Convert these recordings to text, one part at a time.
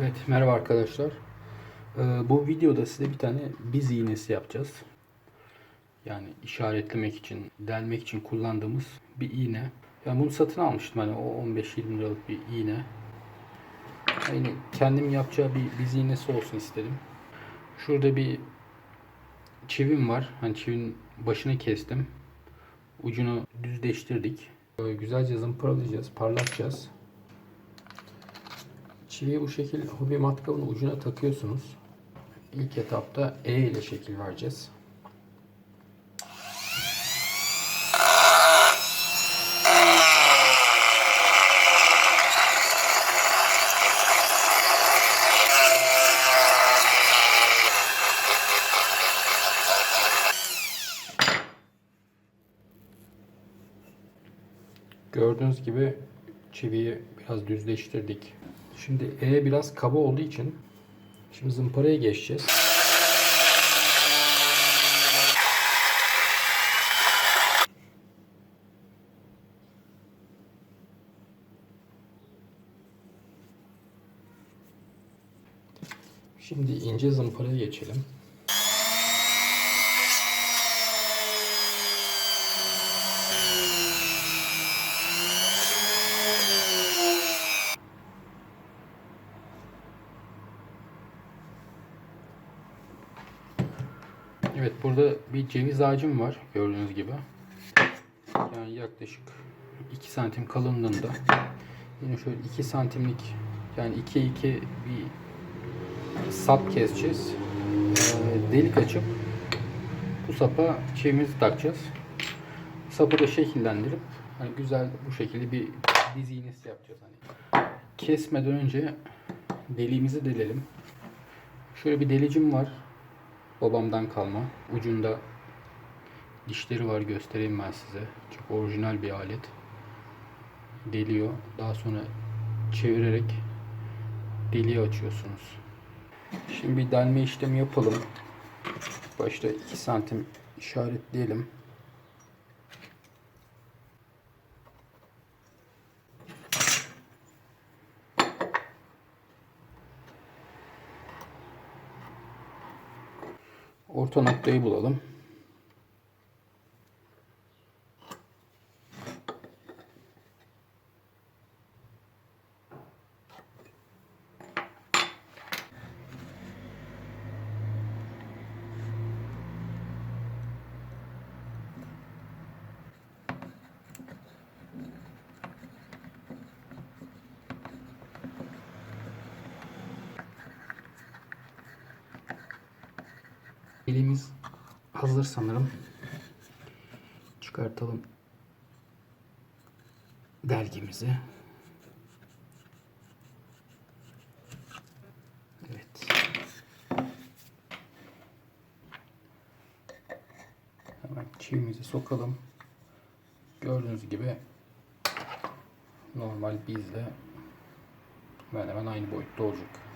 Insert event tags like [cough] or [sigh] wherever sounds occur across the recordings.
Evet merhaba arkadaşlar. Ee, bu videoda size bir tane biz iğnesi yapacağız. Yani işaretlemek için, delmek için kullandığımız bir iğne. Yani bunu satın almıştım hani o 15-20 liralık bir iğne. Yani kendim yapacağı bir biz iğnesi olsun istedim. Şurada bir çivim var. Hani çivin başını kestim. Ucunu düzleştirdik. Böyle güzelce zımparalayacağız, parlatacağız. Çiviyi bu şekilde [laughs] hobi matkabın ucuna takıyorsunuz. İlk etapta E ile şekil vereceğiz. Gördüğünüz gibi çiviyi biraz düzleştirdik. Şimdi E biraz kaba olduğu için şimdi zımparaya geçeceğiz. Şimdi ince zımparaya geçelim. Evet burada bir ceviz ağacım var gördüğünüz gibi. Yani yaklaşık 2 santim kalınlığında. Yine şöyle 2 santimlik yani 2 2 bir sap keseceğiz. Ee, delik açıp bu sapa çivimizi takacağız. Sapı da şekillendirip hani güzel bu şekilde bir diz iğnesi yapacağız hani. Kesmeden önce deliğimizi delelim. Şöyle bir delicim var. Babamdan kalma. Ucunda dişleri var göstereyim ben size. Çok orijinal bir alet. Deliyor. Daha sonra çevirerek deliği açıyorsunuz. Şimdi bir delme işlemi yapalım. Başta 2 santim işaretleyelim. Orta noktayı bulalım. Elimiz hazır sanırım. Çıkartalım dergimizi. Evet. Hemen çivimizi sokalım. Gördüğünüz gibi normal bizle hemen hemen aynı boyutta olacak.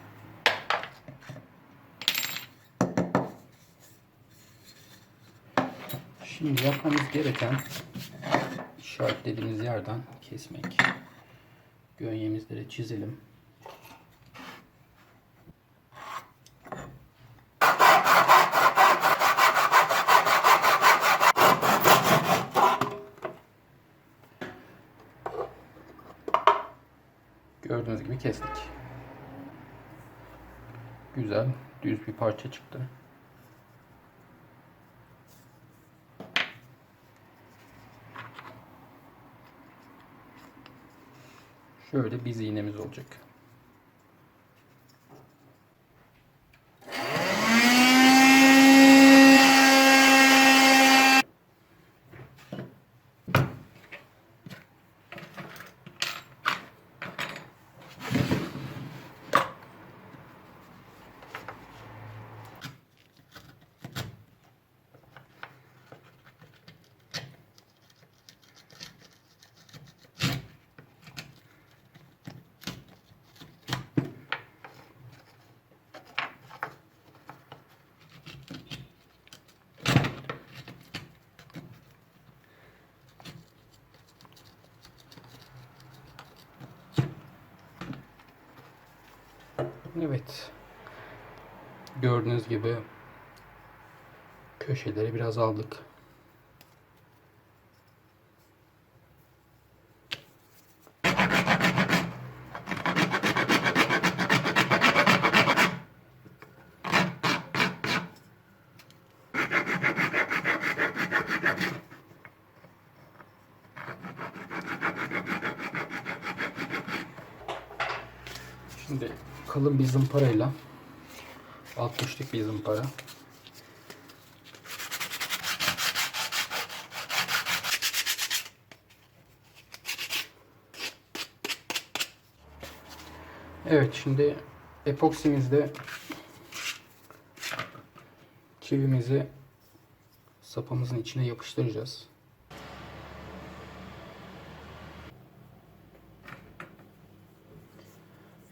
Şimdi yapmamız gereken işaretlediğimiz yerden kesmek. Gönyemizleri çizelim. Gördüğünüz gibi kestik. Güzel, düz bir parça çıktı. Şöyle biz iğnemiz olacak. Evet. Gördüğünüz gibi köşeleri biraz aldık. Şimdi kalın bir zımparayla 60'lık bir zımpara. Evet şimdi epoksimizde çivimizi sapamızın içine yapıştıracağız.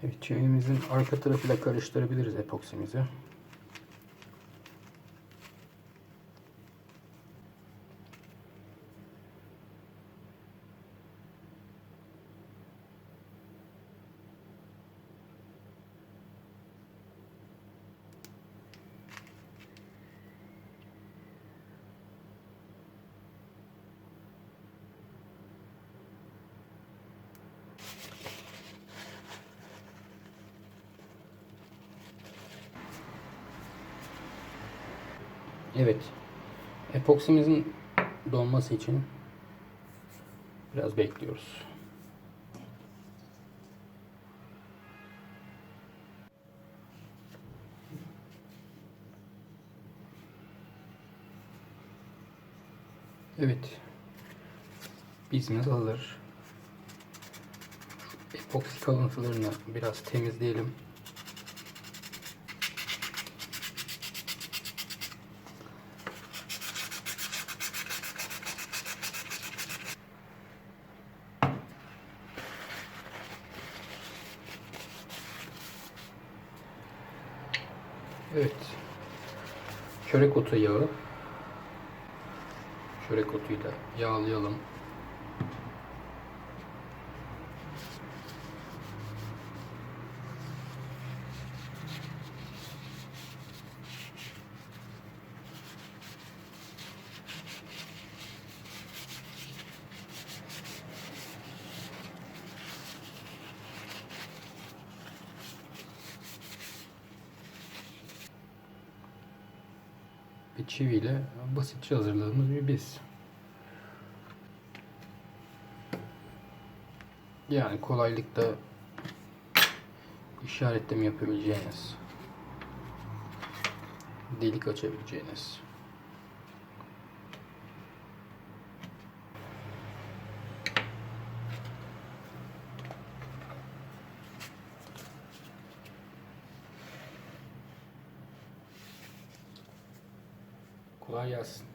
Evet çivimizin arka tarafıyla karıştırabiliriz epoksimizi. Evet. Epoksimizin donması için biraz bekliyoruz. Evet. Bizimiz hazır. Epoksi kalıntılarını biraz temizleyelim. Evet. Çörek otu yağı. Çörek otuyla yağlayalım. Bir çiviyle basitçe hazırladığımız bir bez. Yani kolaylıkla işaretleme yapabileceğiniz, delik açabileceğiniz. Kolay gelsin.